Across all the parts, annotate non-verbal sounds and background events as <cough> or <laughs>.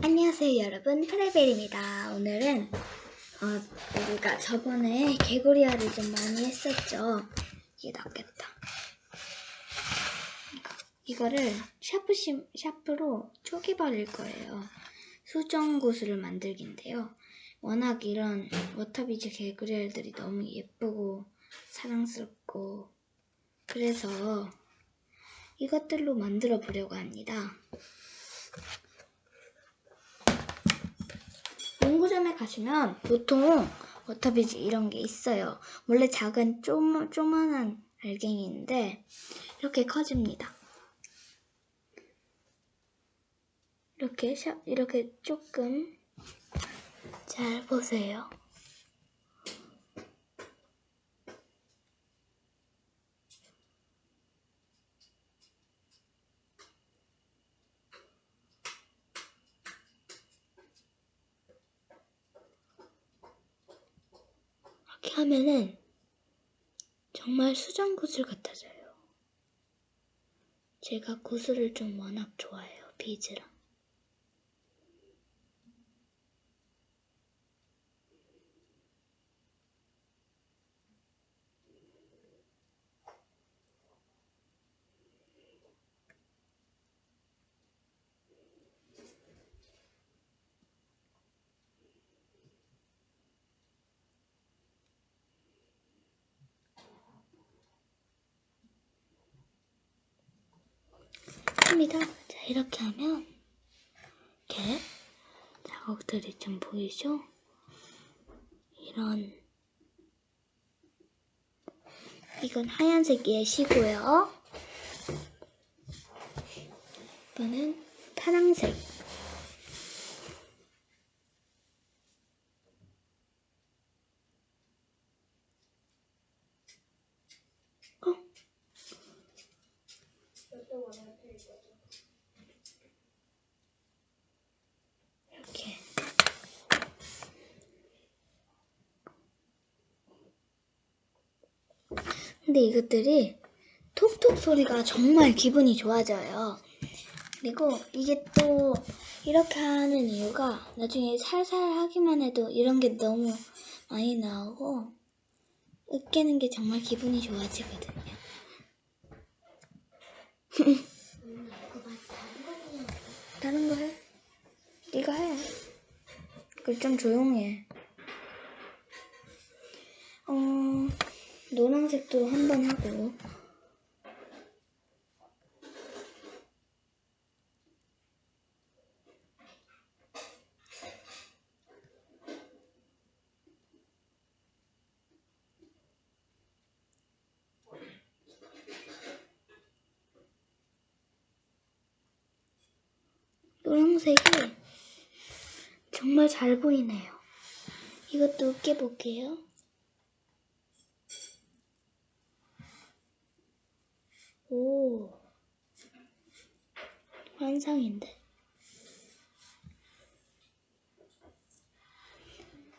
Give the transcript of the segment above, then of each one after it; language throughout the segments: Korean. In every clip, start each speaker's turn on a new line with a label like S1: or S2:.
S1: 안녕하세요 여러분. 프레벨입니다. 오늘은 어, 우리가 저번에 개구리알을 좀 많이 했었죠. 이게 낫겠다. 이거를 샤프 심, 샤프로 초기 바를 거예요. 수정 구슬을 만들기인데요. 워낙 이런 워터비즈 개구리알들이 너무 예쁘고 사랑스럽고 그래서 이것들로 만들어 보려고 합니다 가시면 보통 워터비즈 이런 게 있어요. 원래 작은 쪼, 쪼만한 알갱이인데 이렇게 커집니다. 이렇게 샤, 이렇게 조금 잘 보세요. 이렇게 하면은 정말 수정 구슬 같아져요. 제가 구슬을 좀 워낙 좋아해요, 비즈랑. 합니다. 자, 이렇게 하면 이렇게 자국들이 좀 보이죠? 이런 이건 하얀색 예시고요. 이거는 파랑색. 근데 이것들이 톡톡 소리가 정말 기분이 좋아져요. 그리고 이게 또 이렇게 하는 이유가 나중에 살살 하기만 해도 이런 게 너무 많이 나오고 으깨는 게 정말 기분이 좋아지거든요. <laughs> 다른 거 해. 네가 해. 그 좀 조용해. 어, 노란색도 한 번 하고. 노란색이 정말 잘 보이네요. 이것도 깨볼게요. 오, 환상인데.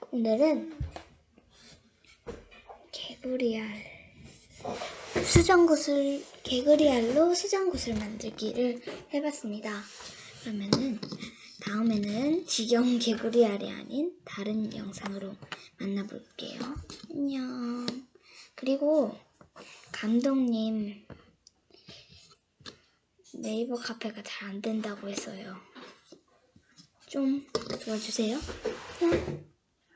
S1: 오늘은 개구리알 수정구슬 개구리알로 수정구슬 만들기를 해봤습니다. 그러면은 다음에는 지경 개구리알이 아닌 다른 영상으로 만나볼게요. 안녕. 그리고 감독님 네이버 카페가 잘 안 된다고 해서요. 좀 도와주세요. 응.